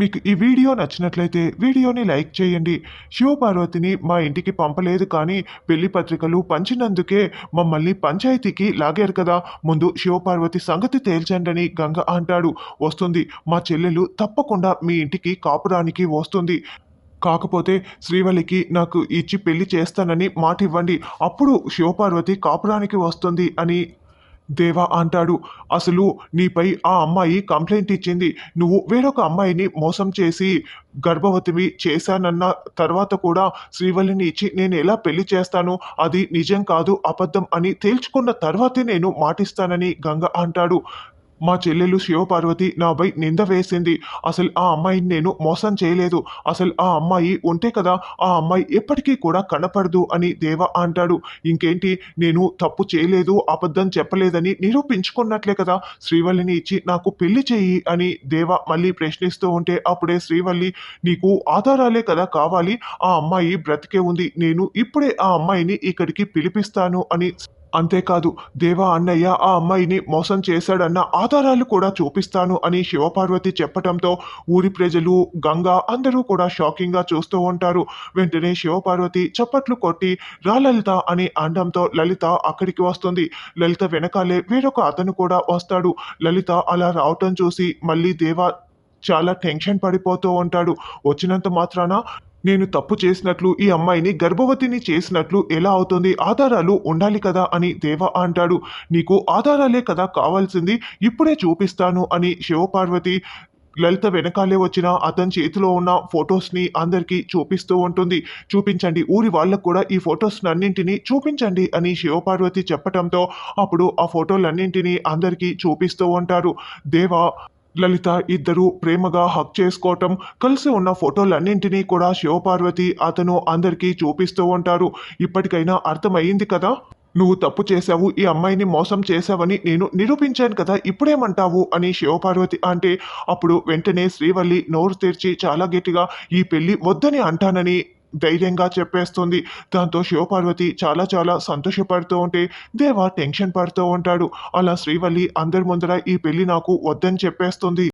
మీకు ఈ వీడియో నచ్చినట్లయితే వీడియోని లైక్ చేయండి. శివపార్వతిని మా ఇంటికి పంపలేదు కానీ పెళ్ళి పత్రికలు పంచినందుకే మమ్మల్ని పంచాయతీకి లాగారు కదా. ముందు శివపార్వతి సంగతి తేల్చండని గంగ అంటాడు. వస్తుంది. మా చెల్లెలు తప్పకుండా మీ ఇంటికి కాపురానికి వస్తుంది. కాకపోతే శ్రీవల్లికి నాకు ఇచ్చి పెళ్ళి చేస్తానని మాట ఇవ్వండి అప్పుడు శివపార్వతి కాపురానికి వస్తుంది అని దేవా అంటాడు అసలు నీపై ఆ అమ్మాయి కంప్లైంట్ ఇచ్చింది. నువ్వు వేరొక అమ్మాయిని మోసం చేసి గర్భవతివి చేశానన్న తర్వాత కూడా శ్రీవల్లిని ఇచ్చి నేను ఎలా పెళ్ళి చేస్తాను? అది నిజం కాదు అబద్ధం అని తేల్చుకున్న తర్వాతే నేను మాటిస్తానని గంగ అంటాడు. మా చెల్లెలు శివపార్వతి నాపై నింద వేసింది. అసలు ఆ అమ్మాయిని నేను మోసం చేయలేదు. అసలు ఆ అమ్మాయి ఉంటే కదా ఆ అమ్మాయి ఎప్పటికీ కూడా కనపడదు అని దేవ అంటాడు. ఇంకేంటి? నేను తప్పు చేయలేదు అబద్ధం చెప్పలేదని నిరూపించుకున్నట్లే కదా. శ్రీవల్లిని ఇచ్చి నాకు పెళ్ళి చేయి అని దేవ మళ్ళీ ప్రశ్నిస్తూ ఉంటే అప్పుడే శ్రీవల్లి నీకు ఆధారాలే కదా కావాలి. ఆ అమ్మాయి బ్రతికే ఉంది. నేను ఇప్పుడే ఆ అమ్మాయిని ఇక్కడికి పిలిపిస్తాను అని అంతేకాదు దేవా అన్నయ్య ఆ అమ్మాయిని మోసం చేశాడన్న ఆధారాలు కూడా చూపిస్తాను అని శివపార్వతి చెప్పడంతో ఊరి ప్రజలు గంగా అందరూ కూడా షాకింగ్గా చూస్తూ ఉంటారు. వెంటనే శివపార్వతి చప్పట్లు కొట్టి రా లలిత అని అనడంతో లలిత అక్కడికి వస్తుంది. లలిత వెనకాలే వేరొక అతను కూడా వస్తాడు. లలిత అలా రావటం చూసి మళ్ళీ దేవా చాలా టెన్షన్ పడిపోతూ ఉంటాడు. వచ్చినంత మాత్రాన నేను తప్పు చేసినట్లు ఈ అమ్మాయిని గర్భవతిని చేసినట్లు ఎలా అవుతుంది? ఆధారాలు ఉండాలి కదా అని దేవ అంటాడు. నీకు ఆధారాలే కదా కావాల్సింది ఇప్పుడే చూపిస్తాను అని శివపార్వతి లలిత వెనకాలే వచ్చిన అతని చేతిలో ఉన్న ఫొటోస్ని అందరికీ చూపిస్తూ ఉంటుంది. చూపించండి ఊరి వాళ్ళకు కూడా ఈ ఫొటోస్ అన్నింటినీ చూపించండి అని శివపార్వతి చెప్పటంతో అప్పుడు ఆ ఫోటోలన్నింటినీ అందరికీ చూపిస్తూ ఉంటారు. దేవా లలిత ఇద్దరూ ప్రేమగా హక్ చేసుకోవటం కలిసి ఉన్న ఫోటోలన్నింటినీ కూడా శివపార్వతి అతను అందరికీ చూపిస్తూ ఉంటారు. ఇప్పటికైనా అర్థమయ్యింది కదా? నువ్వు తప్పు చేశావు ఈ అమ్మాయిని మోసం చేశావని నేను నిరూపించాను కదా ఇప్పుడేమంటావు? అని శివపార్వతి అంటే అప్పుడు వెంటనే శ్రీవల్లి నోరు తెరిచి చాలా గట్టిగా ఈ పెళ్ళి వద్దని అంటానని ధైర్యంగా చెప్పేస్తుంది. దాంతో శివపార్వతి చాలా చాలా సంతోషపడుతూ ఉంటే దేవా టెన్షన్ పడుతూ ఉంటాడు. అలా శ్రీవల్లి అందరి ముందర ఈ పెళ్ళి నాకు వద్దని చెప్పేస్తుంది.